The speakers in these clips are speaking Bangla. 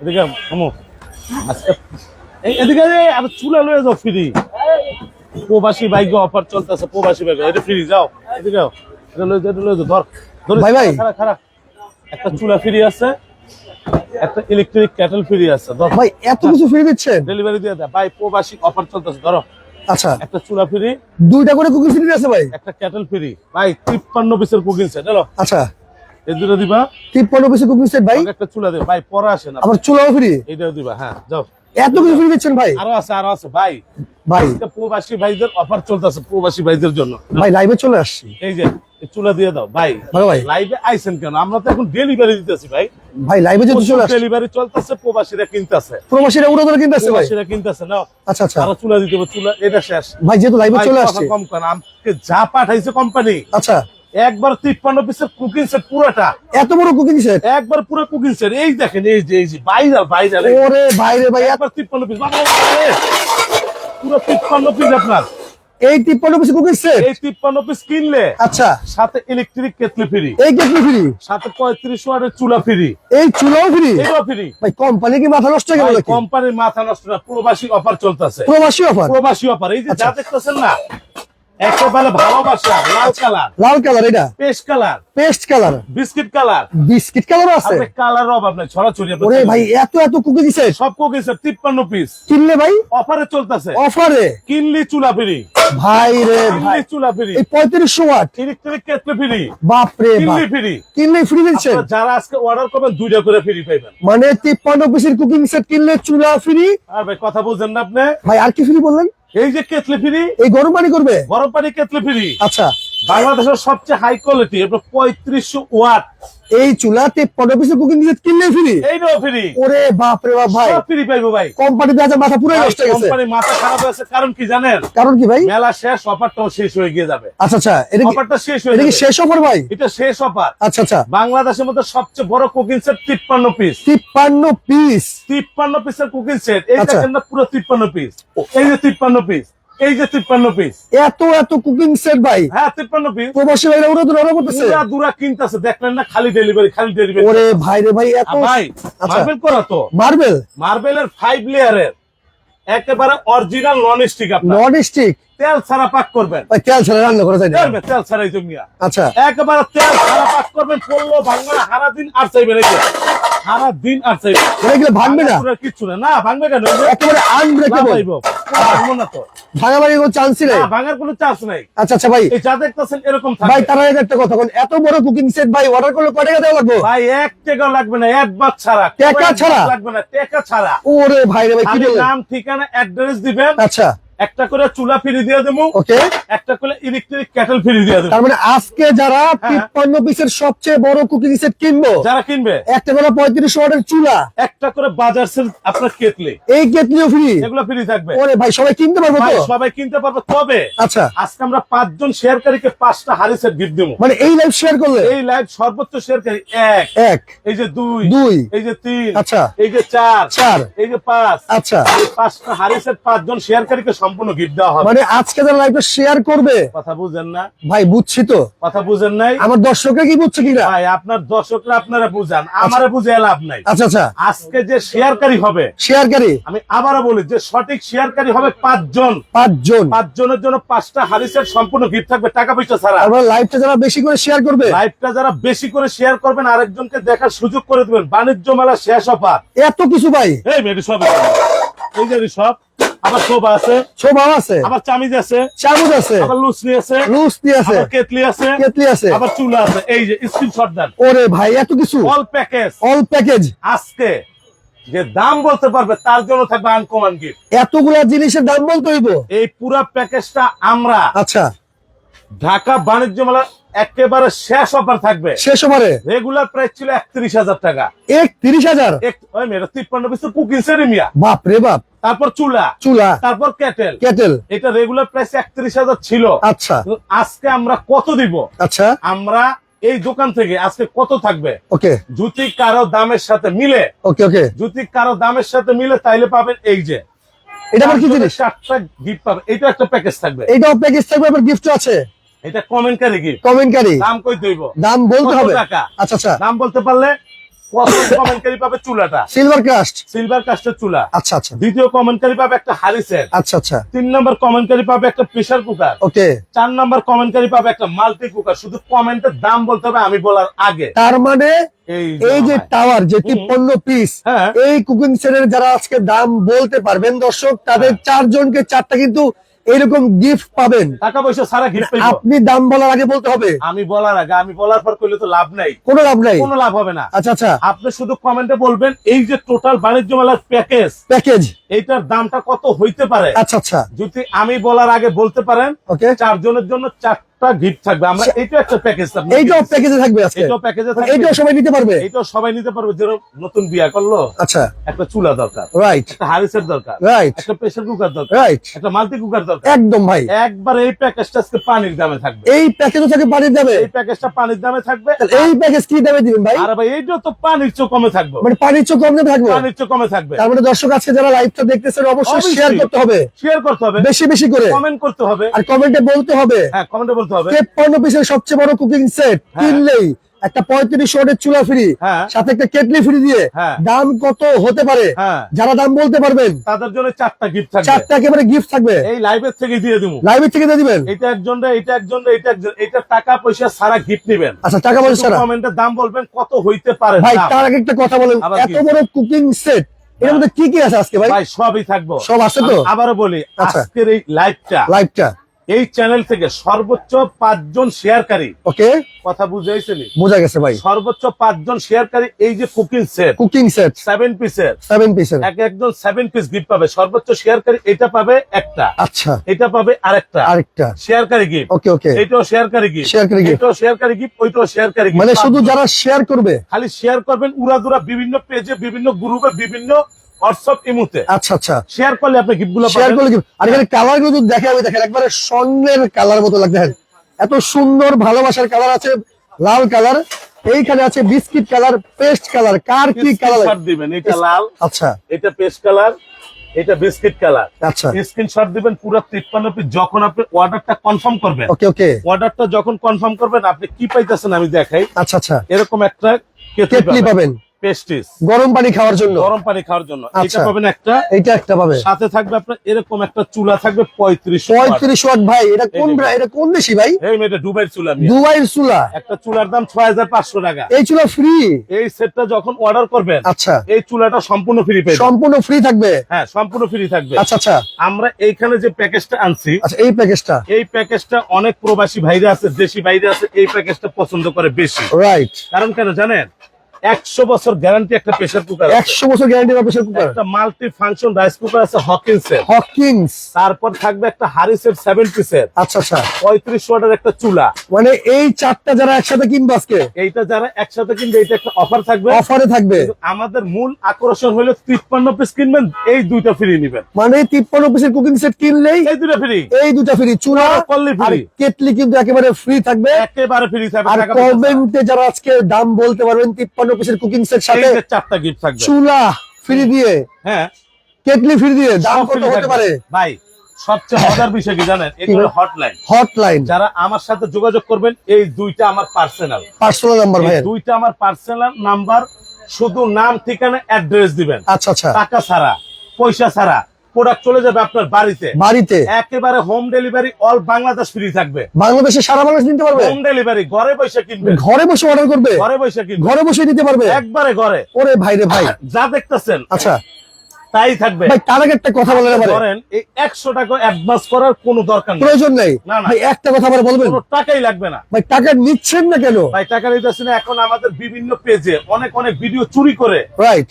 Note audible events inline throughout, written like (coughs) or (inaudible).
এদিকে থামো আজকে এদিকে চুলা লয়ে যাও ফ্রি। প্রবাসী বাইক অফার চলতেছে প্রবাসী বাইক এটা ফ্রি যাও। এদিকে এটা লয়ে এটা লয়ে ধর। ধরে ভাই, ভাই। খারাপ খারাপ একটা চুলা ফ্রি আছে একটা ইলেকট্রিক ক্যাটেল ফ্রি আছে ধর। ভাই এত কিছু ফ্রি দিচ্ছেন? ডেলিভারি দিয়ে দেয় ভাই প্রবাসী অফার চলতেছে ধরো। আচ্ছা। একটা চুলা ফ্রি। দুইটা করে কুকিং ফ্রি আছে ভাই? একটা ক্যাটেল ফ্রি ভাই তিপ্পান্ন পিসের কুকিং সেট আচ্ছা। এই দুটো দিবা? তিপ্পান্ন পিসের কুকিং সেট ভাই। একটা চুলা দেবে ভাই পরে আসে না আবার চুলাও ফ্রি? এইটাও দিবা হ্যাঁ যাও। এত কিছু ফ্রি দিচ্ছেন ভাই? আরও আছে আরও আছে ভাই। ভাই। প্রবাসী ভাইদের অফার চলতেছে প্রবাসী ভাইদের জন্য। ভাই লাইভে চলে আসছি। এই যে চুলা দিয়ে দাও ভাই। ভাই। লাইভে আইছেন কেন? আমরা তো এখন ডেলিভারি দিতেছি ভাই। ভাই লাইভে চলে ডেলিভারি চলতেছে প্রবাসীরা কিনতেছে। প্রবাসীরা উড়ো ধরে কিনতে আসছে ভাই। প্রবাসীরা কিনতেছে না আচ্ছা আচ্ছা। আরও চুলা দিতে হবে চুলা এটা শেষ। ভাই যেহেতু লাইভে চলে আসছে। কম করেন আমাকে যা পাঠাইছে কোম্পানি আচ্ছা। একবার তিপ্পান্ন পিসের কুকিং সেট পুরোটা। এত বড় কুকিং সেট একবার পুরো কুকিং সেট এই দেখেন এই যে এই যে ভাইরাল ভাইরাল ওরে ভাইরে ভাই একবার তিপ্পান্ন পিস পুরো তিপ্পান্ন পিস আপনার। এই তিপ্পান্ন পিস কুকিং সেট এই তিপ্পান্ন পিস কিনলে আচ্ছা। সাথে ইলেকট্রিক কেটলি ফ্রি এই কেটলি ফ্রি সাথে পঁয়ত্রিশ ওয়াটের চুলা ফ্রি এই চুলাও ফ্রি এটাও ফ্রি ভাই কোম্পানি কি মাথা নষ্ট গেল কোম্পানির মাথা নষ্ট না প্রবাসী অফার চলতেছে। প্রবাসী অফার প্রবাসী অফার এই যে আচ্ছা। যা দেখতেছেন না একেবারে ভালোবাসা লাল কালার। লাল কালার এটা? Paste colour. Paste colour? Biscuit colour. Biscuit colour আছে? আপনি কালার অভাব নাই ছড়াছড়ি আপনি ওরে ভাই এত এত কুকিং সেট সব কোকিং সেট তিপ্পান্ন পিস কিনলে ভাই? অফারে চলতেছে। অফারে? কিনলি চুলা ফ্রি। ভাই রে ভাই। চুলা ফ্রি। এই পঁয়ত্রিশশো ওয়াট? Electric kettle free. বাপ রে বাপ কিনলি ফ্রি। কিনলে ফ্রি দিচ্ছেন যারা আজকে অর্ডার করবেন দুইটা করে ফ্রি মানে তিপ্পান্ন পিসের কুকিং সেট কিনলে চুলা ফ্রি? আর ভাই কথা বলছেন না আপনি? ভাই আর কি ফ্রি বললেন? এই যে কেতলি ফ্রি এই গরম পানি করবে? গরম পানি কেতলি ফ্রি। আচ্ছা। বাংলাদেশের সবচেয়ে হাই কোয়ালিটি পঁয়ত্রিশশো ওয়াট। এই চুলা তিপ্পান্ন পিসের কুকিং কিনলে ফ্রি এইটাও ফ্রি ওরে বাপ রে বাপ ভাই। ফ্রি পাইবো ভাই। কোম্পানিতে মাথা পুরো নষ্ট হয়ে গেছে। কোম্পানি মাথা খারাপ হয়েছে কারণ কি জানেন? কারণ কি ভাই? মেলা শেষ অফারটাও শেষ হয়ে গিয়ে যাবে। আচ্ছা আচ্ছা এটা অফারটা শেষ হয়ে এটা কি শেষ অফার ভাই? এটা শেষ অফার আচ্ছা আচ্ছা। বাংলাদেশের মধ্যে সবচেয়ে বড় কুকিং সেট তিপ্পান্ন পিস তিপ্পান্ন পিস তিপ্পান্ন পিসের কুকিং সেট এই আচ্ছা। দেখেন না পুরো তিপ্পান্ন পিস এই যে তিপ্পান্ন পিস এই যে তিপ্পান্ন পিস এত এত কুকিং সেট ভাই। হ্যাঁ তিপ্পান্ন পিস প্রবাসী ভাইরা উড়ো ধরে অর্ডার করতেছে। দুরা দুরা কিনতেছে দেখলেন না খালি ডেলিভারি খালি ডেলিভারি ওরে ভাই রে ভাই এত ভাই আচ্ছা। মার্বেল করা তো। মার্বেল মার্বেলের ফাইভ লেয়ারের একেবারে অরিজিনাল নন স্টিক আপনার। নন স্টিক তেল ছাড়া পাক করবেন। তেল ছাড়া রান্না করা যায় না। তেল ছাড়াই জমিয়া আচ্ছা। একেবারে তেল ছাড়া পাক করবেন পড়ল ভাঙবে না সারা দিন আর চাইবে নাকি সারা দিন আর চাইবে এটা কি ভাঙবে না? কিচ্ছু না। না ভাঙবে কেন? একেবারে আনব্রেকেবল ভাঙবো না তো। ভাঙা কোনো চান্সই নেই? ভাঙার কোনো চান্স নাই। আচ্ছা আচ্ছা ভাই। এই যা দেখতেছেন এরকম ভাই থাকবে তার একটা কথা বলেন। এত বড় কুকিং সেট ভাই অর্ডার করলে কয় টাকা দেওয়া লাগবে? ভাই এক টাকা লাগবে না অ্যাডভান্স ছাড়া। টাকা ছাড়া? লাগবে না টাকা ছাড়া। ওরে ভাই রে ভাই কি বলেন? নাম ঠিকানা অ্যাড্রেস দিবেন। আচ্ছা। একটা করে চুলা ফ্রি দিয়ে দেবো ওকে। একটা করে ইলেকট্রিক ক্যাটেল ফ্রি দিয়ে দেবো। তার মানে আজকে যারা হ্যাঁ। তিপ্পান্ন পিসের সবচেয়ে বড় কুকিং সেট কিনবো যারা কিনবে? একটা করে পঁয়ত্রিশ ওয়াটের চুলা একটা করে বাজার সেল আপনার কেটলে। এই কেটলিও ফ্রি এগুলো ফ্রি থাকবে। ওরে ভাই সবাই কিনতে পারব তো? সবাই কিনতে পারবে। তবে আচ্ছা। আজকে আমরা পাঁচজন শেয়ারকারীকে পাঁচটা হারি সেট গিফট দেবো। মানে এই লাইভ শেয়ার করলে? এই লাইভ সর্বোচ্চ শেয়ারকারী এক এক এই যে দুই দুই এই যে তিন আচ্ছা। এই যে চার চার। এই যে পাঁচ আচ্ছা। এই পাঁচটা হারি সেট পাঁচজন শেয়ারকারীকে সম্পূর্ণ গিফট দেওয়া হবে। মানে আজকে যারা লাইভটা শেয়ার করবে কথা বুঝেন না। ভাই বুঝছি তো। কথা বুঝেন নাই। আমার দর্শকরা কি বুঝছে কিনা? ভাই আপনার দর্শকরা আপনারা বুঝান। আমারে বুঝে লাভ নাই। আচ্ছা আচ্ছা। আজকে যে শেয়ারকারী হবে শেয়ারকারী আমি আবারও বলি যে সঠিক শেয়ারকারী হবে পাঁচজন। পাঁচজন। পাঁচজনের জন্য পাঁচটা হারিসের সম্পূর্ণ গিফট থাকবে টাকা পয়সা ছাড়া। তারপর লাইভটা যারা বেশি করে শেয়ার করবে? লাইভটা যারা বেশি করে শেয়ার করবেন আরেকজনকে দেখার সুযোগ করে দিবেন। বাণিজ্য মেলা শেষ অফার। এত কিছু ভাই? এই মেয়েটি সব এই যে সব আবার শোভা আছে। শোভা আছে। আবার চামিজ আছে। চামচ আছে। আবার লুসনি আছে। আছে। আবার কেতলি আছে। কেতলি আছে। আবার চুলা আছে। এই যে স্ক্রিনশট দেন। ওরে ভাই এত কিছু? অল প্যাকেজ অল প্যাকেজ আজকে যে দাম বলতে পারবে তার জন্য থাকবে আনকমান গিফট এতগুলা জিনিসের দাম বলতে হইব? এই পুরো প্যাকেজটা আমরা আচ্ছা। ঢাকা বাণিজ্য মেলার একেবারে শেষ অফার থাকবে। শেষ ওভারে রেগুলার প্রাইস ছিল একত্রিশ হাজার টাকা। এক তিরিশ হাজার তিপ্পান্ন পিস কুকিং সেরিমিয়া বাপ রে বাপ। তারপর চুলা। চুলা। তারপর ক্যাটেল কেটেল এটা রেগুলার প্রাইস একত্রিশ হাজার ছিল। আচ্ছা। আজকে আমরা কত দিব? আচ্ছা। আমরা এই দোকান থেকে আজকে কত থাকবে? ওকে। জুতি কারও দামের সাথে মিলে ওকে ওকে। জুতি কারও দামের সাথে মিলে তাইলে পাবেন এই যে। এটা আবার কি জিনিস? চারটা গিফট পাবে এটা একটা প্যাকেজ থাকবে। এইটাও প্যাকেজ থাকবে আবার গিফট আছে? এটা কমেন্টকারী কমেন্টকারী দাম কই দইব? দাম বলতে হবে। টাকা? আচ্ছা আচ্ছা। দাম বলতে পারলে প্রথম পাবে চুলাটা। সিলভার কাস্ট সিলভার কাস্টের চুলা। আচ্ছা আচ্ছা। দ্বিতীয় কমেন্টকারী পাবে একটা সেট আচ্ছা আচ্ছা। তিন নম্বর কমেন্টকারী পাবে একটা প্রেসার কুকার ওকে চার নম্বর কমেন্টকারী পাবে একটা মাল্টি কুকার শুধু কমেন্টের দাম বলতে হবে আমি বলার আগে। তার মানে এই এই যে টাওয়ার যে তিপ্পান্ন পিস হ্যাঁ। এই কুকিং সেটের যারা আজকে দাম বলতে পারবেন দর্শক তাদের হ্যাঁ। চারজনকে চারটা কিন্তু এরকম গিফট পাবেন। টাকা পয়সা সারা গিফট পাবেন আপনি দাম বলার আগে বলতে হবে। আমি বলার আগে আমি বলার পর করলে তো লাভ নাই। কোনো লাভ নাই। কোনো লাভ হবে না। আচ্ছা আচ্ছা। আপনি শুধু কমেন্টে বলবেন এই যে টোটাল বাণিজ্য মেলার প্যাকেজ প্যাকেজ এইটার দামটা কত হইতে পারে? আচ্ছা আচ্ছা। যদি আমি বলার আগে বলতে পারেন ওকে চারজনের জন্য চারটা গিফট থাকবে। আমরা এইটা একটা প্যাকেজ এইটাও প্যাকেজে থাকবে আজকে। প্যাকেজে থাকবে। সবাই নিতে পারবে। সবাই নিতে পারবে। যেরকম নতুন বিয়া করল আচ্ছা। একটা চুলা দরকার রাইট একটা হারিসের দরকার রাইট একটা প্রেসার কুকার দরকার রাইট একটা মাল্টি কুকার দরকার। একদম ভাই। একবার এই প্যাকেজটা আজকে পানির দামে থাকবে। এই প্যাকেজও থাকে পানির দামে। এই প্যাকেজটা পানির দামে থাকবে। এই প্যাকেজ কি দামে দিবেন ভাই? আর ভাই এইটাও তো পানির চেয়ে কমে থাকবে। মানে পানির কম থাকবে? পানির চেয়ে কমে থাকবে। তার মানে দর্শক আছে যারা লাইভটা দেখতেছেন অবশ্যই অবশ্যই। শেয়ার করতে হবে। শেয়ার করতে হবে। বেশি বেশি করে। কমেন্ট করতে হবে। আর কমেন্টে বলতে হবে। হ্যাঁ কমেন্টে বলতে হবে। তেপ্পান্ন পিসের সবচেয়ে বড় কুকিং সেট হ্যাঁ। কিনলেই একটা পঁয়ত্রিশ ওয়াটের চুলা ফ্রি হ্যাঁ। সাথে একটা কেটলি ফ্রি দিয়ে হ্যাঁ। দাম কত হতে পারে? যারা দাম বলতে পারবেন তাদের জন্য চারটা গিফট থাকবে। চারটা একেবারে গিফট থাকবে? এই লাইভের থেকে দিয়ে দিব। লাইভের থেকে দিয়ে দিবেন? এটা একজন এটা একজন এটা একজন এটা টাকা পয়সা সারা গিফট নেবেন। আচ্ছা টাকা পয়সা ছাড়া? কমেন্টের দাম বলবেন কত হইতে পারে ভাই তার আগে একটা কথা বলেন এত বড় কুকিং সেট এর মধ্যে কি কি আছে আজকে ভাই? ভাই সবই থাকব। সব আছে তো? আবারও বলি আচ্ছা। আজকের এই লাইভটা লাইভটা এই চ্যানেল থেকে সর্বোচ্চ পাঁচজন শেয়ারকারী ওকে কথা বুঝাইছিলি বোঝা গেছে ভাই। সর্বোচ্চ পাঁচজন শেয়ারকারী এই যে cooking set cooking set seven পিসের সেভেন পিসের এক একজন সেভেন পিস গিফট পাবে। সর্বোচ্চ শেয়ারকারী এটা পাবে একটা। আচ্ছা। এটা পাবে আরেকটা। আরেকটা। শেয়ারকারী গিফট ওকে ওকে এটাও শেয়ারকারী গিফট শেয়ারকারী gift। এটাও শেয়ারকারী গিফট ওইটাও শেয়ারকারী gift। মানে শুধু যারা শেয়ার করবে? খালি শেয়ার করবেন উড়াদুরা বিভিন্ন পেজে বিভিন্ন গ্রুপে বিভিন্ন হোয়াটসঅ্যাপ ইমুতে। আচ্ছা আচ্ছা। শেয়ার করলে আপনি শেয়ার করলে কি আর এখানে কালারগুলো দেখে আমি দেখেন একবারে স্বর্ণের কালার মতো লাগে দেখেন এত সুন্দর ভালোবাসার কালার আছে লাল কালার এইখানে আছে বিস্কিট কালার পেস্ট কালার কার কি কালার দিবেন এটা লাল। আচ্ছা। এটা পেস্ট কালার এটা বিস্কিট কালার আচ্ছা। স্ক্রিনশট দিবেন পুরো 53 পিস যখন আপনি অর্ডারটা কনফার্ম করবেন। ওকে ওকে। অর্ডারটা যখন কনফার্ম করবেন আপনি কি পাইতেছেন আমি দেখাই। আচ্ছা আচ্ছা। এরকম একটা কেটলি পাবেন। পেস্টিস গরম পানি খাওয়ার জন্য। গরম পানি খাওয়ার জন্য। এটা আচ্ছা। পাবেন একটা। এইটা একটা সাথে থাকবে আপনার এরকম একটা চুলা থাকবে পঁয়ত্রিশ পঁয়ত্রিশ ওয়াট ভাই। এটা কোন এটা কোন দেশি ভাই? এই মেয়েটা দুবাইয়ের চুলা দুবাইয়ের চুলা। একটা চুলার দাম ছয় হাজার পাঁচশো টাকা। এই চুলা ফ্রি এই সেটটা যখন অর্ডার করবেন আচ্ছা। এই চুলাটা সম্পূর্ণ ফ্রি সম্পূর্ণ ফ্রি থাকবে? হ্যাঁ সম্পূর্ণ ফ্রি থাকবে। আচ্ছা আচ্ছা। আমরা এইখানে যে প্যাকেজটা আনছি আচ্ছা এই প্যাকেজটা? এই প্যাকেজটা অনেক প্রবাসী ভাইরা আছে দেশি ভাইরা আছে এই প্যাকেজটা পছন্দ করে বেশি। রাইট কারণ কেন জানেন? একশো বছর গ্যারান্টি একটা প্রেসার কুকার একশো বছর গ্যারান্টি কুকার একটা মাল্টি ফাংশন রাইস কুকার আছে হকিংস তারপর থাকবে একটা হারিসের সেভেন পিসের আচ্ছা আচ্ছা। পঁয়ত্রিশ ওয়াটের একটা চুলা। মানে এই চারটা যারা একসাথে কিনবে আজকে? এইটা যারা একসাথে কিনবে এটা একটা অফার থাকবে। অফারে থাকবে। আমাদের মূল আকর্ষণ হলো তিপ্পান্ন পিস কিনবেন এই দুইটা ফ্রি নিবেন। মানে তিপ্পান্ন পিসের কুকিং সেট কিনলেই এই দুইটা ফ্রি এই দুটা ফ্রি চুলা করলে আর কেটলি কিন্তু একেবারে ফ্রি থাকবে। একেবারে ফ্রি থাকবে আর। কমেন্টে যারা আজকে দাম বলতে পারবেন তিপ্পান্ন পিসের কুকিং সেট সাথে চারটা গিফট থাকবে। চুলা ফ্রি দিয়ে হ্যাঁ। কেটলি ফ্রি দিয়ে দাম কত হতে পারে? ভাই সবচেয়ে মজার বিষয় কি জানেন? এগুলো? হটলাইন হটলাইন যারা আমার সাথে যোগাযোগ করবেন এই দুইটা আমার পার্সোনাল পার্সোনাল নাম্বার ভাই দুইটা আমার পার্সোনাল নাম্বার শুধু নাম ঠিকানা অ্যাড্রেস দিবেন। আচ্ছা আচ্ছা। টাকা ছাড়া পয়সা ছাড়া। প্রোডাক্ট চলে যাবে আপনার বাড়িতে। বাড়িতে? একেবারে home delivery all Bangladesh free থাকবে। বাংলাদেশে সারা বাংলাদেশ নিতে পারবে? হোম ডেলিভারি ঘরে বসে কিনবে। ঘরে বসে অর্ডার করবে? ঘরে বসে কিনবে। ঘরে বসে নিতে পারবে? একবারে ঘরে। ওরে ভাই রে ভাই। যা দেখতেছেন আচ্ছা। তাই থাকবে। ভাই তার আগে একটা কথা বলেন ধরেন এই একশো টাকা অ্যাডভান্স করার কোনো দরকার নেই। প্রয়োজন নেই। না, না। ভাই একটা কথা আবার বলবেন? কোনো টাকাই লাগবে না। ভাই টাকা নিচ্ছেন না কেন? ভাই টাকা নিতেছে না এখন আমাদের বিভিন্ন পেজে অনেক অনেক ভিডিও চুরি করে। রাইট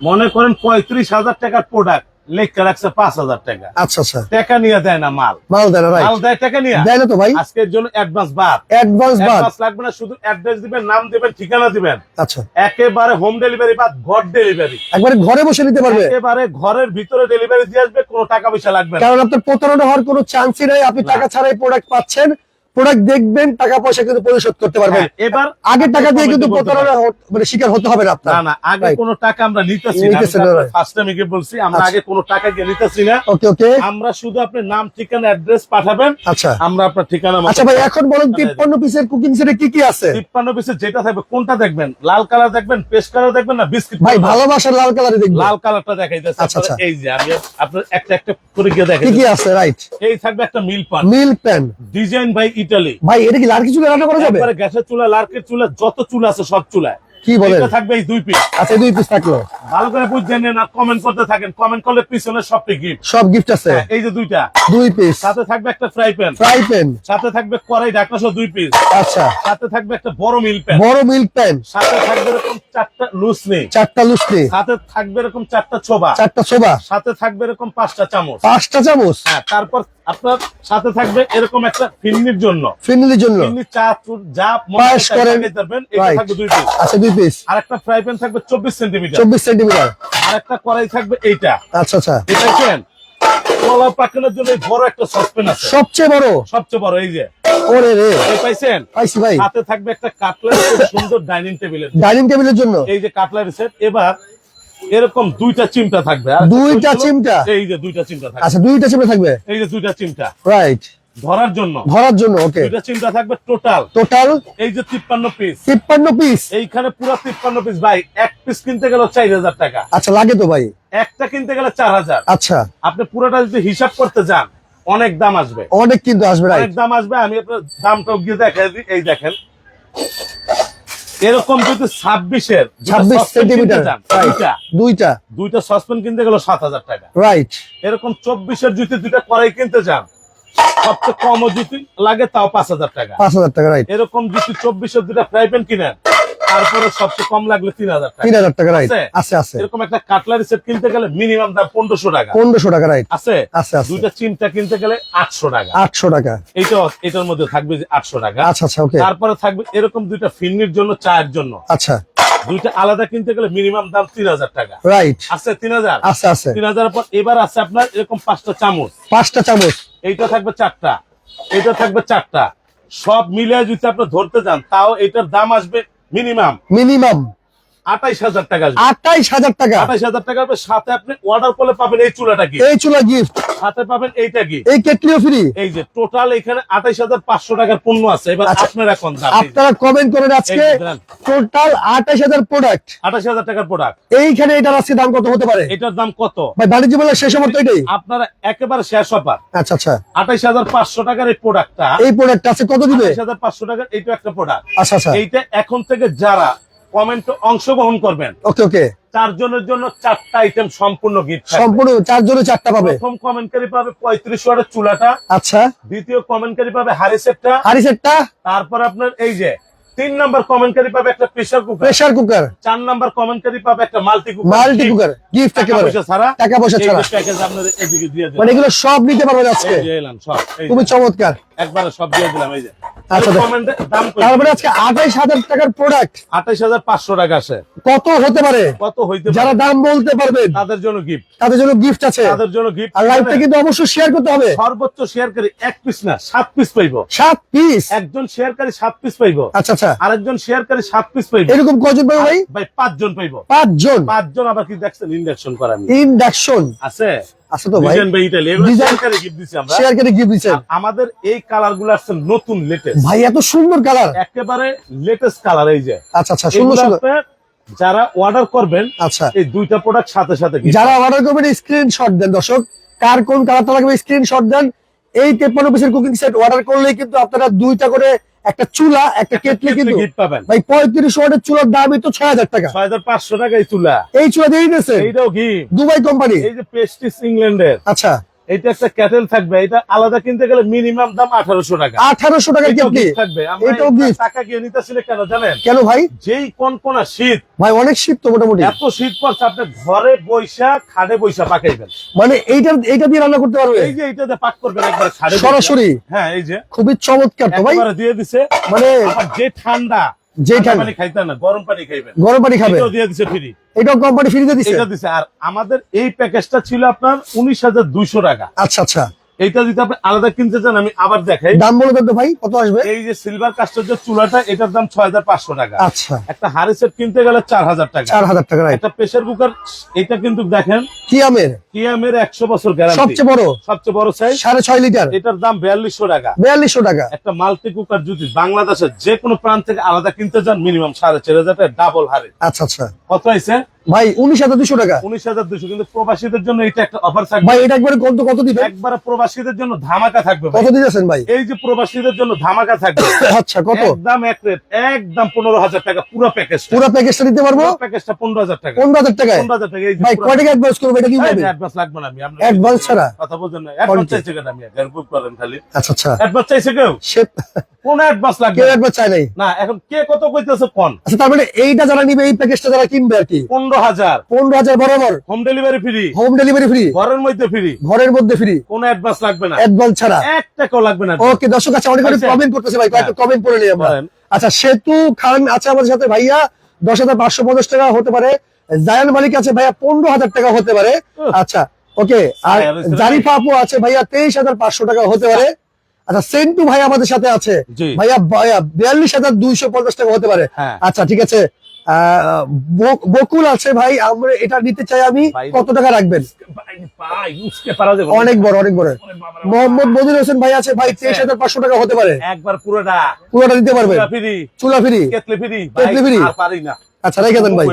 মনে করেন পঁয়ত্রিশ হাজার টাকার প্রোডাক্ট লেখা রাখছে পাঁচ হাজার টাকা। আচ্ছা আচ্ছা। টাকা নিয়ে দেয় না মাল। মাল দেয় না মাল দেয় টাকা নিয়ে? দেয় না তো ভাই? আজকের জন্য অ্যাডভান্স বাদ। অ্যাডভান্স বাদ। অ্যাডভান্স লাগবে না শুধু অ্যাড্রেস দিবেন নাম দিবেন ঠিকানা দিবেন। আচ্ছা। একেবারে হোম ডেলিভারি বাদ ঘর ডেলিভারি একবারে ঘরে বসে নিতে পারবে? একেবারে ঘরের ভিতরে ডেলিভারি দিয়ে আসবে কোনো টাকা পয়সা লাগবে না। কারণ আপনার প্রতারণা হওয়ার কোনো চান্সই নাই আপনি টাকা ছাড়াই প্রোডাক্ট পাচ্ছেন। প্রোডাক্ট দেখবেন টাকা পয়সা কিন্তু পরিশোধ করতে পারবেন। হ্যাঁ, এবার আগের টাকা দিয়ে কিন্তু প্রতারণা মানে শিকার হতে হবে না না আপনার। না আগে. কোনো টাকা আমরা নিতেছি না, ফার্স্ট টাইম গিয়ে বলছি আমরা আচ্ছা। আগে কোনো টাকা গিয়ে নিতেছি না। ওকে ওকে আমরা শুধু আপনি নাম ঠিকানা অ্যাড্রেস পাঠাবেন। আচ্ছা। আমরা আপনার ঠিকানা আচ্ছা ভাই এখন বলুন তিপ্পান্ন পিসের কুকিং সেটে কি কি আছে? তিপ্পান্ন পিসের যেটা থাকবে কোনটা দেখবেন? লাল কালার দেখবেন পেস্ট কালার দেখবেন না বিস্কিট ভাই ভালোবাসার লাল কালারে দেখব। লাল কালারটা দেখাইতেছে। আচ্ছা, আচ্ছা। এই যে আমি আপনার একটা একটা করে গিয়ে দেখাই কি কি আছে রাইট এই থাকবে একটা milk pan. Milk pan. Design by Italy ভাই এটা কি লাল কিছু রান্না করা যাবে? গ্যাসের চুলা লার্কের চুলা যত চুলা আছে সব চুলায়। কি বলেন? থাকবে এই দুই পিস আচ্ছা দুই পিস থাকল। ভালো করে বুঝছেন না কমেন্ট করতে থাকেন। কমেন্ট করলে পিছনে সবটি গিফট সব গিফট আছে। এই যে দুইটা। দুই পিস সাথে থাকবে একটা ফ্রাই প্যান ফ্রাই প্যান সাথে থাকবে কড়াই ঢাকনা সহ দুই পিস আচ্ছা। সাথে থাকবে একটা বড় মিল প্যান বড় মিল্ক প্যান সাথে থাকবে এরকম চারটা লুজ নেই চারটা লুচি সাথে থাকবে এরকম চারটা ছোবা। চারটা সোবা সাথে থাকবে এরকম পাঁচটা চামচ। পাঁচটা চামচ? হ্যাঁ তারপর আপনার সাথে থাকবে এরকম একটা ফিন্নির জন্য। ফ্যামিলির জন্য। চা যা মনে করেন। এটা থাকবে দুই পিস আচ্ছা দুই পিস আর একটা ফ্রাই প্যান থাকবে চব্বিশ সেন্টিমিটার চব্বিশ সেন্টিমিটার আর একটা কড়াই থাকবে এইটা। আচ্ছা আচ্ছা। দেখেছেন কলা পাকানোর জন্য বড় একটা সসপ্যান আছে। সবচেয়ে বড়? সবচেয়ে বড় এই যে। ওরে রে। পাইছেন? পাইছি ভাই। হাতে থাকবে একটা কাটলারি সুন্দর ডাইনিং টেবিলের ডাইনিং টেবিলের জন্য? এই যে কাটলারি সেট এবার এরকম দুইটা চিমটা থাকবে। দুইটা চিমটা? এই যে দুইটা চিমটা থাকবে। আচ্ছা দুইটা চিমে থাকবে? এই যে দুইটা চিমটা। রাইট ধরার জন্য। ধরার জন্য ওকে দুইটা চিমটা থাকবে টোটাল টোটাল এই যে তিপ্পান্ন পিস তিপ্পান্ন পিস এইখানে পুরো তিপ্পান্ন পিস ভাই এক পিস কিনতে গেলে চার হাজার টাকা। আচ্ছা লাগে তো ভাই। একটা কিনতে গেলে চার হাজার। আচ্ছা। আপনি পুরোটা যদি হিসাব করতে যান অনেক দাম আসবে। অনেক কিন্তু আসবে অনেক দাম আসবে আমি আপনার দামটাও গিয়ে দেখাই দিই এই দেখেন। এরকম যদি ছাব্বিশের ছাব্বিশ সেন্টিমিটার দুইটা। দুইটা। সসপেন কিনতে গেল সাত হাজার টাকা। রাইট এরকম চব্বিশের জুতি দুইটা কড়াই কিনতে যান সবচেয়ে কম জুতি লাগে তাও পাঁচ হাজার টাকা। পাঁচ হাজার টাকা রাইট এরকম যদি চব্বিশের দুইটা ফ্রাই প্যান কিনেন তারপরে সবচেয়ে কম লাগলে তিন হাজার টাকা। তিন হাজার টাকা রাইট আছে? আছে এরকম একটা কাটলারি সেট কিনতে গেলে মিনিমাম দাম পনেরোশো টাকা। পনেরোশো টাকা রাইট আছে? আছে আছে। দুইটা চিমটা কিনতে গেলে আটশো টাকা। আটশো টাকা। এইটা এটার মধ্যে থাকবে যে আটশো টাকা। আচ্ছা আচ্ছা ওকে তারপরে থাকবে এরকম দুইটা ফিন্নির জন্য চায়ের জন্য। আচ্ছা। দুইটা আলাদা কিনতে গেলে মিনিমাম দাম তিন হাজার টাকা। রাইট আছে তিন হাজার? আছে আছে। তিন হাজার পর এবার আছে আপনার এরকম পাঁচটা চামচ। পাঁচটা চামচ। এইটা থাকবে চারটা। এইটা থাকবে চারটা। সব মিলিয়ে যদি আপনি ধরতে যান তাও এটার দাম আসবে মিনিমাম। মিনিমাম। আঠাইশ হাজার টাকা হাজার টাকা। আঠাইশ হাজার টাকা সাথে আপনি অর্ডার করলে পাবেন এই চুলাটা কি এই চুলা গিফট সাথে পাবেন এইটা কি এই কেটলিও ফ্রি এই যে টোটাল এখানে আঠাইশ হাজার পাঁচশো টাকার পণ্য আছে। এবার আচ্ছা। আপনার এখন আপনারা কমেন্ট করেন আজকে এই যে দেন। টোটাল আঠাইশ হাজার প্রোডাক্ট হাজার টাকার প্রোডাক্ট এইখানে এটার আজকে দাম কত হতে পারে? এটার দাম কত? ভাই বাণিজ্য মেলার শেষ আমার তো এটাই। আপনারা একেবারে শেষ অফার আচ্ছা আচ্ছা। আঠাইশ হাজার পাঁচশো টাকার এই প্রোডাক্টটা এই প্রোডাক্ট আছে কত দিবে? আঠাইশ হাজার পাঁচশো টাকার এইটা একটা প্রোডাক্ট আচ্ছা আচ্ছা। এইটা এখন থেকে যারা কমেন্ট অংশগ্রহণ করবেন। ওকে ওকে। চারজনের জন্য চারটা আইটেম সম্পূর্ণ গিফট সম্পূর্ণ চারজনে চারটা পাবে। প্রথম কমেন্টকারী পাবে পঁয়ত্রিশ ওয়াটের চুলাটা। আচ্ছা। দ্বিতীয় কমেন্টকারী পাবে হারি সেটটা। হারি সেটটা। তারপর আপনার এই যে তিন নাম্বার কমেন্টকারী পাবে একটা প্রেসার কুকার প্রেসার কুকার চার নাম্বার কমেন্টকারী পাবে একটা multi cooker multi cooker gift একেবারে। ছাড়া। টাকা পয়সা ছাড়া। প্যাকেজ আপনাদের এদিকে দিয়ে দিলাম। মানে এগুলো সব নিতে পারবেন আজকে। খুবই চমৎকার। একবারে সব দিয়ে দিলাম এই যে। আচ্ছা, দেখ। কমেন্টের দাম তারপরে আজকে আঠাইশ হাজার টাকার প্রোডাক্ট আঠাইশ হাজার পাঁচশো টাকা আসে। কত হতে পারে? কত হইতে যারা দাম বলতে পারবেন তাদের জন্য গিফট তাদের জন্য গিফট আছে। তাদের জন্য গিফট আর লাইভটা কিন্তু অবশ্যই শেয়ার করতে হবে। সর্বোচ্চ শেয়ারকারী এক পিস না সাত পিস পাইবো। সাত পিস একজন শেয়ারকারী সাত পিস পাইবো। আচ্ছা আচ্ছা। আরেকজন শেয়ারকারী সাত পিস পাইবো। এরকম কজন ভাই? ভাই পাঁচজন পাইবো। পাঁচজন? পাঁচজন আবার কি দেখছেন? ইন্ডাকশন করা ইন্ডাকশন আছে? তো ভাই? গিফট দিছি আমরা। গিফট আমাদের এই আসছে নতুন লেটেস্ট ভাই এত সুন্দর কালার। একেবারে লেটেস্ট কালার এই যে। আচ্ছা আচ্ছা সুন্দর সুন্দর। যারা অর্ডার করবেন আচ্ছা। এই দুইটা প্রোডাক্ট সাথে সাথে যারা অর্ডার করবেন স্ক্রিনশট দেন দর্শক। কার কোন কালারটা লাগবে স্ক্রিনশট দেন। এই তেপ্পান্ন পিসের কুকিং সেট অর্ডার করলেই কিন্তু আপনারা দুইটা করে একটা চুলা একটা কেটলি কিন্তু ভাই পঁয়ত্রিশ ওয়াটের চুলার দামই তো ছয় হাজার টাকা। ছয় হাজার পাঁচশো টাকা এই চুলা। এই চুলা দিয়ে দিয়েছে এইটাও কি? Dubai company? এই যে পেস্টিস ইংল্যান্ডের আচ্ছা। এটা একটা ক্যাটেল থাকবে এটা আলাদা কিনতে গেলে মিনিমাম দাম আঠারোশো টাকা। আঠারোশো gift থাকবে। টাকা গিয়ে নিতেছিলে কেন জানেন? কেন ভাই? যেই কনকনা শীত। ভাই অনেক শীত তো মোটামুটি। এত শীত পড়ছে আপনি ঘরে বৈশা খাটে বৈশা পাকাইবেন মানে এইটা এইটা দিয়ে রান্না করতে পারবে? এই যে এইটাতে পাক করবেন একবার সরাসরি? হ্যাঁ এই যে। খুবই চমৎকার তো ভাই। দিয়ে দিছে। মানে যে ঠান্ডা খাইতে না গরম পানি খাইবেন। গরম পানি এটাও দিয়ে দিছে ফ্রি এটাও কোম্পানি এটা দিছে। আর আমাদের এই প্যাকেজটা ছিল আপনার উনিশ হাজার দুইশো টাকা। আচ্ছা আচ্ছা। এইটা যদি আপনি আলাদা কিনতে চান আমি আবার দেখাই। দাম বলে দেন ভাই কত আসবে? এই যে সিলভার কাস্টের যে চুলাটা এটার দাম ছয় হাজার পাঁচশো টাকা। আচ্ছা। একটা হাড়ি সেট কিনতে গেলে চার হাজার টাকা। চার হাজার টাকা একটা প্রেসার কুকার এটা কিন্তু দেখেন কি আমের? কিয়ামের একশো বছর গ্যারান্টি সবচেয়ে বড়? সবচেয়ে বড় সাইজ সাড়ে ছয় লিটার? এটার দাম বিয়াল্লিশশো টাকা। বিয়াল্লিশশো টাকা। একটা মাল্টি কুকার যদি বাংলাদেশের যে কোনো প্রান্ত থেকে আলাদা কিনতে চান মিনিমাম সাড়ে চার হাজার টাকা ডাবল হারে আচ্ছা আচ্ছা। কত হয়েছে ভাই উনিশ হাজার দুশো টাকা। উনিশ হাজার দুশো কিন্তু প্রবাসীদের জন্য এটা একটা অফার থাকবে। ভাই এটা একবারে কত কত একবারে প্রবাসীদের জন্য ধামাকা থাকবে কত দিতেছেন ভাই? এই যে প্রবাসীদের জন্য ধামাকা থাকবে। (coughs) আচ্ছা কত? একদম এক রেট একদম পনেরো হাজার টাকা পুরো প্যাকেজ পুরো প্যাকেজটা দিতে পারব? প্যাকেজটা পনেরো হাজার টাকা। পনেরো হাজার টাকায়? পনেরো হাজার টাকা ভাই কয় টাকা অ্যাডভান্স করব এটা কি যে advance লাগবে না আমি Advance ছাড়া? কথা বলছেন না। অ্যাডভান্স চাইছে কেন আমি? করেন খালি। আচ্ছা আচ্ছা। অ্যাডভান্স চাইছে কেউ? কোন অ্যাডভান্স লাগবে কেউ? একবার চাই নাই। না এখন কে কত কইতেছে কোন আচ্ছা তার মানে এইটা যারা নিবে এই প্যাকেজটা যারা কিনবে আর কি? পনেরো হাজার। পনেরো হাজার বরাবর। Home delivery free home delivery free ঘরের মধ্যে ফ্রি ঘরের মধ্যে ফ্রি কোন অ্যাডভান্স লাগবে না। অ্যাডভান্স ছাড়া। এক টাকাও লাগবে না। ওকে দর্শক আছে অনেক অনেক আচ্ছা। কমেন্ট করতেছে ভাই কয়েকটা হ্যাঁ। কমেন্ট পড়ে নিই আমরা। আচ্ছা সেতু খান আছে আমাদের সাথে ভাইয়া দশ হাজার পাঁচশো পঞ্চাশ টাকা হতে পারে। জায়ান মালিক আছে ভাইয়া পনেরো হাজার টাকা হতে পারে। আচ্ছা ওকে আর জারিফা আপু আছে ভাইয়া তেইশ হাজার পাঁচশো টাকা হতে পারে। আচ্ছা। সেন্টু ভাই আমাদের সাথে আছে। ভাইয়া ভাইয়া বিয়াল্লিশ হাজার দুইশো পঞ্চাশ টাকা হতে পারে। হ্যাঁ। আচ্ছা ঠিক আছে। বকুল আছে ভাই আমরা এটা নিতে চাই আমি। কত টাকা রাখবেন। অনেক বড় অনেক বড়। মোহাম্মদ মদির হোসেন ভাই আছে ভাই তেইশ হাজার পাঁচশো টাকা হতে পারে। একবার পুরোটা। পুরোটা দিতে পারবেন? চুলা ফিরি। কেতলে ফ্রি। কেতলি free? পারি না। আচ্ছা রেখে দেন ভাই।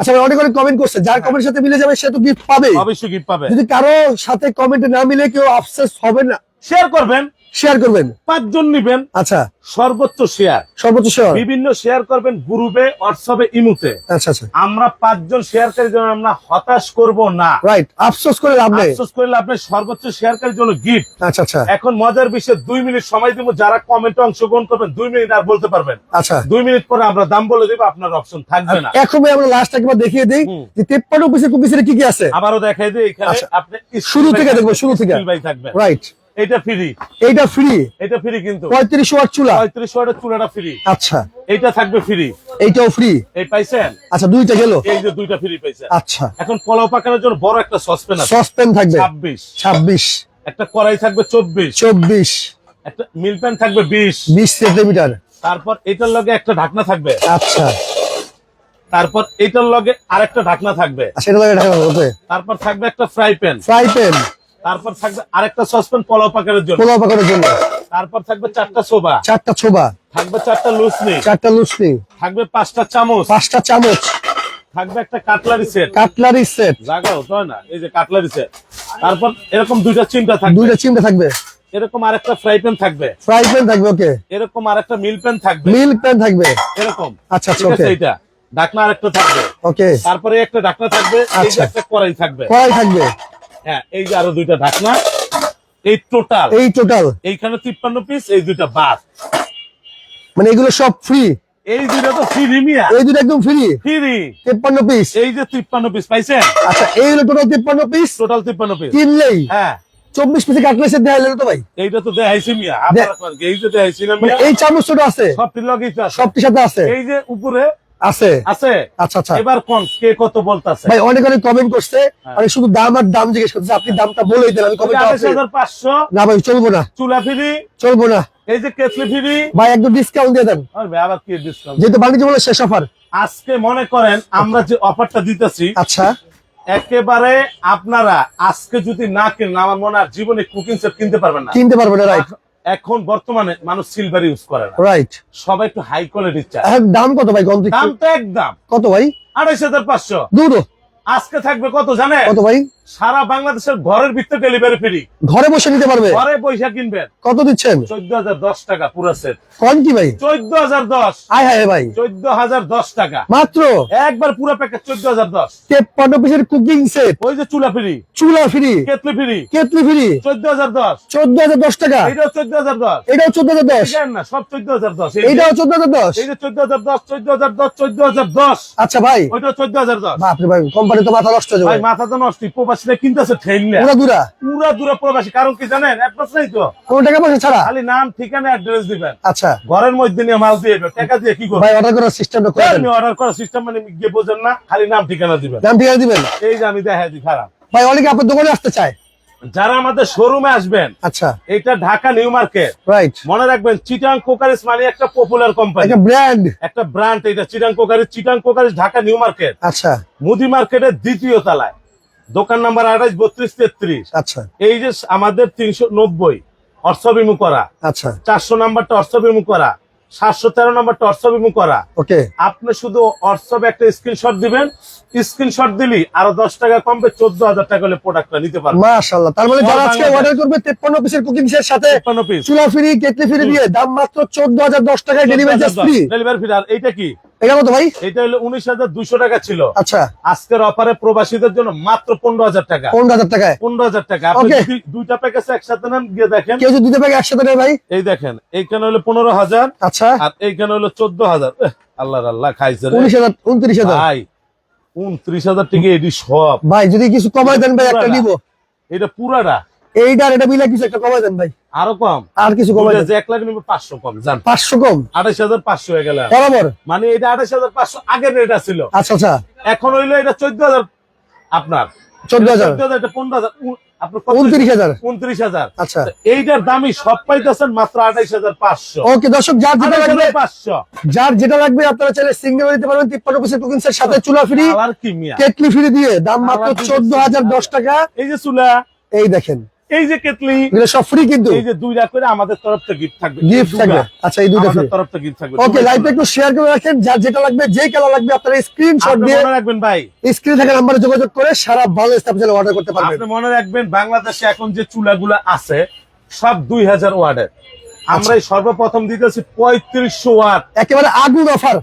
আচ্ছা অনেক অনেক কমেন্ট করছে। যার কমেন্টের সাথে মিলে যাবে সে তো গিফট পাবে। অবশ্যই গিফট পাবে। যদি কারও সাথে কমেন্টে না মিলে কেউ আফসোস হবে না। শেয়ার করবেন। শেয়ার করবেন? পাঁচজন নিবেন। আচ্ছা। সর্বোচ্চ শেয়ার সর্বোচ্চ শেয়ার বিভিন্ন শেয়ার করবেন গ্রুপে হোয়াটসঅ্যাপে ইমুতে। আচ্ছা আচ্ছা। আমরা পাঁচজন শেয়ারকারীর জন্য আমরা হতাশ করব না। রাইট আফসোস করে লাভ নেই। আফসোস করলে আপনি সর্বোচ্চ শেয়ারকারীর জন্য গিফট আচ্ছা আচ্ছা। এখন মজার বিষয়ে দুই মিনিট সময় দিব যারা কমেন্টে অংশগ্রহণ করবেন দুই মিনিট আর বলতে পারবেন। আচ্ছা। দুই মিনিট পরে আমরা দাম বলে দিব আপনার অপশন থাকবে না। এখন আমরা লাস্ট একবার দেখিয়ে দিই। যে তেপ্পান্ন পিসের কুকিসের কি কি আছে? আবারও দেখাই দিই এখানে আচ্ছা। আপনি শুরু থেকে দেখব, শুরু থেকে। ভাই থাকবে। রাইট এটা ফ্রি এইটা ফ্রি এটা ফ্রি কিন্তু। পঁয়ত্রিশ ওয়াট চুলা? পঁয়ত্রিশ ওয়াটের চুলাটা ফ্রি আচ্ছা। এইটা থাকবে ফ্রি এইটাও ফ্রি এই পাইছেন? আচ্ছা দুইটা গেল? এই যে দুইটা ফ্রি পাইছেন। আচ্ছা। এখন পোলাও পাকানোর জন্য বড় একটা সসপেন আছে। সসপেন থাকবে? ছাব্বিশ। ছাব্বিশ। একটা কড়াই থাকবে চব্বিশ। চব্বিশ। একটা মিল প্যান থাকবে বিশ। বিশ সেন্টিমিটার। তারপর এটার লগে একটা ঢাকনা থাকবে। আচ্ছা। তারপর এটার লগে আরেকটা ঢাকনা থাকবে। সেটা লাগে ঢাকা হতে তারপর থাকবে একটা ফ্রাই প্যান ফ্রাই প্যান তারপর থাকবে আরেকটা সসপেন পোলাও পাকানোর জন্য। পোলাও পাকানোর জন্য। তারপর থাকবে চারটা সোবা চারটা ছোবা। থাকবে চারটা লুসনি চারটা লুচনি। থাকবে পাঁচটা চামচ। পাঁচটা চামচ। থাকবে একটা কাটলারি সেট। Cutlery set. জাগাও তো না? এই যে কাটলারি সেট। তারপর এরকম দুইটা চিমটা থাকবে। দুইটা চিমটা থাকবে। এরকম আরেকটা ফ্রাই প্যান থাকবে। ফ্রাই প্যান থাকবে ওকে এরকম আরেকটা মিল প্যান থাকবে। মিল প্যান থাকবে। এরকম। আচ্ছা, আচ্ছা okay. এইটা। ঢাকনা আরেকটা থাকবে। ওকে তারপরে একটা ঢাকনা থাকবে। এই যে আচ্ছা। একটা কড়াই থাকবে। কড়াই থাকবে। হ্যাঁ এই যে আরও দুইটা ঢাকনা এই টোটাল এই টোটাল এইখানে তিপ্পান্ন পিস এই দুইটা বাদ মানে এগুলো সব ফ্রি এই দুইটা তো ফ্রি মিয়া এই দুটো একদম ফ্রি ফ্রি তেপ্পান্ন পিস এই যে তিপ্পান্ন পিস পাইছেন? আচ্ছা টোটাল পিস টোটাল তিপ্পান্ন পিস কিনলেই? হ্যাঁ। চব্বিশ পিসে কাটলারি সেট দেওয়া তো ভাই। এইটা তো দেখাইছি মিয়া। আপনারা এই যে মানে আছে। লগেই আছে। সবটির সাথে আছে। এই যে উপরে আছে? আছে। আচ্ছা আচ্ছা। এবার কোন কে কত বলতাছে? ভাই অনেক অনেক কমেন্ট করছে। হ্যাঁ। শুধু দাম আর দাম জিজ্ঞেস আপনি দামটা বলেই দেন আমি কমেন্ট হাজার পাঁচশো। না ভাই চলবো না। চুলা ফ্রি। চলবো না। এই যে ফ্রি। ভাই একদম ডিসকাউন্ট দিয়ে দেন। আবার কি ডিসকাউন্ট যেহেতু বাণিজ্য বলে শেষ অফার আজকে মনে করেন আমরা যে অফারটা দিতেছি আচ্ছা। একেবারে আপনারা আজকে যদি না কিনেন আমার মনে হয় জীবনে কুকিং সেট কিনতে পারবেন না। কিনতে পারবেন না রাইট এখন বর্তমানে মানুষ সিলভার ইউজ করে না। রাইট সবাই একটু হাই কোয়ালিটি চায়। দাম কত ভাই দাম তো একদম। কত ভাই? আড়াইশো হাজার পাঁচশো। দুটো। আজকে থাকবে কত জানে কত ভাই? সারা বাংলাদেশের ঘরের ভিতরে ডেলিভারি ফ্রি ঘরে বসে নিতে পারবে ঘরে পয়সা কিনবেন কত দিচ্ছেন চোদ্দ হাজার দশ টাকা পুরো সেট কোন কি ভাই চোদ্দ হাজার দশ আয় হায় ভাই চোদ্দ হাজার দশ টাকা মাত্র একবার পুরো প্যাকেজ চোদ্দ হাজার দশ তেপ্পান্ন পিসের কুকিং সেট ওই যে চুলা ফ্রি চুলা ফ্রি কেতলি ফ্রি কেতলি ফ্রি চোদ্দ হাজার দশ চোদ্দ হাজার দশ টাকা এইটাও চোদ্দ হাজার দশ এটাও চোদ্দ হাজার দশ না সব চোদ্দ হাজার দশ এইটাও চোদ্দ হাজার দশ এই যে চোদ্দ হাজার দশ চোদ্দ হাজার দশ চোদ্দ হাজার দশ আচ্ছা ভাই ওইটা চোদ্দ হাজার দশ বাপরে ভাই কোম্পানি তো মাথা নষ্ট হয়ে ভাই যাবে মাথা তো নষ্ট প্রবাসীরা কিনতেছে ঠেল পুরা দুরা? পুরা দূরে প্রবাসী কারণ কি জানেন? অ্যাডভান্স নাই তো। কোন টাকা পয়সা ছাড়া? খালি নাম ঠিকানা অ্যাড্রেস দিবেন। আচ্ছা। ঘরের মধ্যে নিয়ে মাল দিয়ে টাকা দিয়ে কি করবেন? ভাই অর্ডার করার সিস্টেমটা করে দেন অর্ডার করার সিস্টেম মানে গিয়ে বোঝেন না খালি নাম ঠিকানা দিবেন। দাম ঠিক দিবেন? এই যে আমি দেখা দিই খারাপ। ভাই অনেকে আপনার দোকানে আসতে চায়। যারা আমাদের শোরুমে আসবেন আচ্ছা। এটা ঢাকা নিউ মার্কেট। রাইট মনে রাখবেন চিটাং কোকারিস মানে একটা পপুলার কোম্পানি একটা ব্র্যান্ড একটা ব্র্যান্ড এটা Chittagong crockeries. Chittagong crockeries Dhaka new market. আচ্ছা। মুদি মার্কেটের দ্বিতীয় তলায়। দোকান নাম্বার আঠাইশ বত্রিশ তেত্রিশ। আচ্ছা। এই যে আমাদের তিনশো নব্বই অর্থবিমু করা আচ্ছা। চারশো নাম্বারটা অর্থবিমু করা সাতশো তেরো নাম্বারটা অর্থবিমু করা। ওকে। আপনি শুধু হোয়াটসঅ্যাপে একটা স্ক্রিনশট দিবেন স্ক্রিনশট দিলি আরও দশ টাকা কমবে চোদ্দ হাজার টাকা হলে প্রোডাক্টটা নিতে পারবেন। মাশাআল্লাহ। তার মানে যারা আজকে অর্ডার করবে 53 পিসের কুকিংস এর সাথে তেপ্পান্ন পিস চুলা ফ্রি কেটলি ফ্রি দিয়ে দাম মাত্র 14010 টাকায় ডেলিভারি ফ্রি ডেলিভারি ফ্রি আর এইটা কি? এটা কত ভাই? এটা হলো উনিশ হাজার দুশো টাকা ছিল। আচ্ছা। আজকের অফারে প্রবাসীদের জন্য মাত্র পনেরো হাজার টাকা। পনেরো হাজার টাকা। আপনি Okay. যদি দুইটা প্যাকেজ একসাথে নেন গিয়ে দেখেন। কেউ যদি দুটো প্যাকেট একসাথে নেয় ভাই? এই দেখেন এইখানে হলো পনেরো হাজার। আচ্ছা। আর এইখানে হলো চোদ্দ হাজার। আল্লাহ আল্লাহ খাইছে রে। 19000 29000 ভাই উনত্রিশ হাজার টাকা এটি সব। ভাই যদি কিছু কমায় দেন ভাই একটা। নিব। এটা পুরাটা। এইটার এটা মিলে কিছু একটা কমায় দেন ভাই। আরও কম? আর কিছু কমায় দুইটা দেন। এক লাখ নিবে পাঁচশো কম জান। 500 কম? আঠাশ হাজার পাঁচশো হয়ে গেল। বরাবর? মানে এটা আঠাশ হাজার পাঁচশো আগের রেট ছিল। আচ্ছা আচ্ছা। এখন হইল এটা চোদ্দ হাজার আপনার। 14000 চোদ্দ হাজার এটা পনেরো হাজার। উ- আপনার কত? 29000 উনত্রিশ হাজার। আচ্ছা। এইটার দামই সব পাইতেছেন মাত্র আঠাইশ হাজার পাঁচশো। ওকে দর্শক যার যেটা লাগবে পাঁচশো। যার যেটা লাগবে আপনারা চাইলে সিঙ্গেল নিতে পারবেন 53 পিসের কুকিংস এর সাথে চুলা কেটলি ফ্রি দিয়ে দাম মাত্র চোদ্দ হাজার দশ টাকা। এই যে চুলা। এই দেখেন। এই যে কেতলি সব ফ্রি কিন্তু। এই যে দুইটা করে আমাদের তরফ থেকে গিফট থাকবে। গিফট থাকবে। আচ্ছা এই ফ্রি আমাদের তরফ থেকে গিফট থাকবে। ওকে লাইভটা একটু শেয়ার করে রাখেন। যার যেটা লাগবে যে কালার লাগবে আপনারা স্ক্রিনশট দিয়ে মনে রাখবেন ভাই। স্ক্রিনে থাকা নাম্বারে যোগাযোগ করে সারা বাংলাদেশ আপনি অর্ডার করতে পারবেন। আপনি মনে রাখবেন বাংলাদেশে এখন যে চুলাগুলো আছে সব দুই হাজার ওয়ার্ডের। আমরা সর্বপ্রথম দিতেছি পঁয়ত্রিশশো ওয়াট একেবারে আগুন অফার।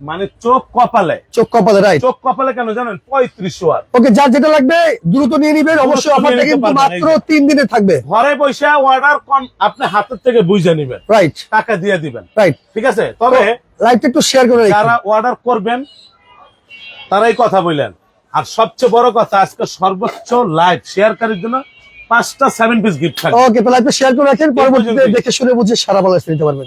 মানে চোখ কপালে। চোখ কপালে রাইট চোখ কপালে কেন জানেন? পঁয়ত্রিশ ওয়াট। ওকে যার যেটা লাগবে দ্রুত নিয়ে নিবেন। অবশ্যই অফারটা কিন্তু মাত্র তিন দিনে থাকবে। ঘরে বসে অর্ডার কম আপনি হাতের থেকে বুঝে নিবেন। রাইট টাকা দিয়ে দিবেন। রাইট ঠিক আছে? তবে লাইভটা একটু শেয়ার করে যারা অর্ডার করবেন তারাই কথা বললেন। আর সবচেয়ে বড় কথা আজকে সর্বোচ্চ লাইভ শেয়ারকারীর জন্য পাঁচটা সেভেন পিস গিফট থাকবে। ওকে লাইভটা শেয়ার করে রাখেন। পরবর্তীতে। দেখে শুনে বুঝে সারা বাংলাদেশ নিতে পারবেন।